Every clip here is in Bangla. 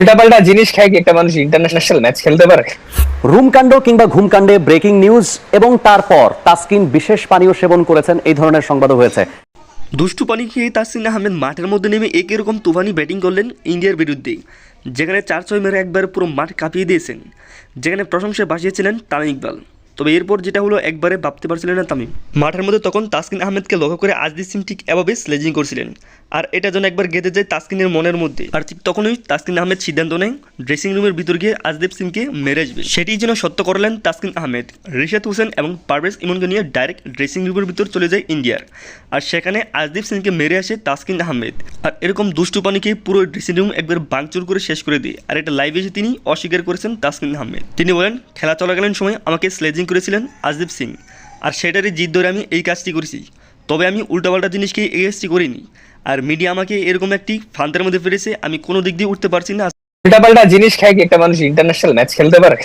উল্টাপাল্টা জিনিস খায় কি একটা মানুষ ইন্টারন্যাশনাল ম্যাচ খেলতে পারে? রুমকাণ্ড কিংবা ঘুমকাণ্ডে ব্রেকিং নিউজ এবং তারপর তাসকিন বিশেষ পানীয় সেবন করেছেন এই ধরনের সংবাদও হয়েছে। দুষ্টু পানি খেয়ে তাসকিন আহমেদ মাঠের মধ্যে নেমে এক এরকম তুফানি ব্যাটিং করলেন ইন্ডিয়ার বিরুদ্ধে যেখানে চার ছয় মেরে একবার পুরো মাঠ কাঁপিয়ে দিয়েছেন যেখানে প্রশংসায় বাসিয়েছিলেন তামিম ইকবাল। তবে এরপর যেটা হলো একবারে ভাবতে পারছিলেন না তামিম। মাঠের মধ্যে তখন তাসকিন আহমেদকে লক্ষ্য করে আজদিস সিং ঠিক এভাবে স্লেজিং করছিলেন। আর এটা যেন একবার গেঁথে যায় তাসকিনের মনের মধ্যে। আর ঠিক তখনই তাসকিন আহমেদ সিদ্ধান্ত নেয় ড্রেসিং রুমের ভিতর গিয়ে আজদীপ সিংকে মেরে আসবে। সেটি যেন সত্য করলেন তাসকিন আহমেদ। রিশাদ হোসেন এবং পারভেজ ইমনকে নিয়ে ডাইরেক্ট ড্রেসিং রুমের ভিতর চলে যায় ইন্ডিয়ার। আর সেখানে আজদীপ সিংকে মেরে আসে তাসকিন আহমেদ। আর এরকম দুষ্টু পানিকে পুরো ড্রেসিং রুম একবার বাংচুর করে শেষ করে দিয়ে। আর এটা লাইভে এসে তিনি অস্বীকার করেছেন তাসকিন আহমেদ। তিনি বলেন, খেলা চলাকালীন সময় আমাকে স্লেজিং করেছিলেন আজদীপ সিং। আর সেটারই জিদ ধরে আমি এই কাজটি করেছি। তবে আমি উল্টাপাল্টা জিনিসকে কাজটি করিনি। আর মিডিয়া আমাকে এরকম একটি ফান্দের মধ্যে ফেলেছে আমি কোনো দিক দিয়ে উঠতে পারছি না। উল্টাপাল্টা জিনিস খায় কি একটা মানুষ ইন্টারন্যাশনাল ম্যাচ খেলতে পারে?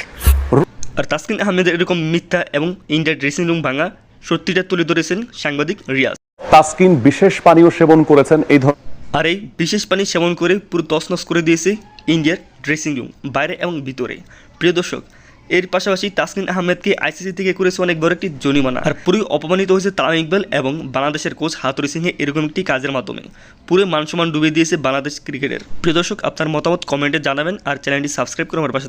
আর তাসকিন আহমেদের এরকম মিথ্যা এবং ইন্ডিয়ার ড্রেসিং রুম ভাঙা সত্যিটা তুলে ধরেছেন সাংবাদিক রিয়াজ। তাসকিন বিশেষ পানীয় সেবন করেছেন এই ধরনের আর এই বিশেষ পানি সেবন করে পুরো তছনছ করে দিয়েছে ইন্ডিয়ার ড্রেসিং রুম বাইরে এবং ভিতরে। প্রিয় দর্শক এর পাশাপাশি তাসকিন আহমেদকে আইসিসি থেকে করেছে অনেক বড় একটি জরিমানা। আর পুরোই অপমানিত হয়েছে তামিম ইকবাল এবং বাংলাদেশের কোচ হাতুরি সিংহে এরকম একটি কাজের মাধ্যমে। পুরো মান সম্মান ডুবিয়ে দিয়েছে বাংলাদেশ ক্রিকেটের। প্রিয় দর্শক, আপনার মতামত কমেন্টে জানাবেন আর চ্যানেলটি সাবস্ক্রাইব করে আমার পাশে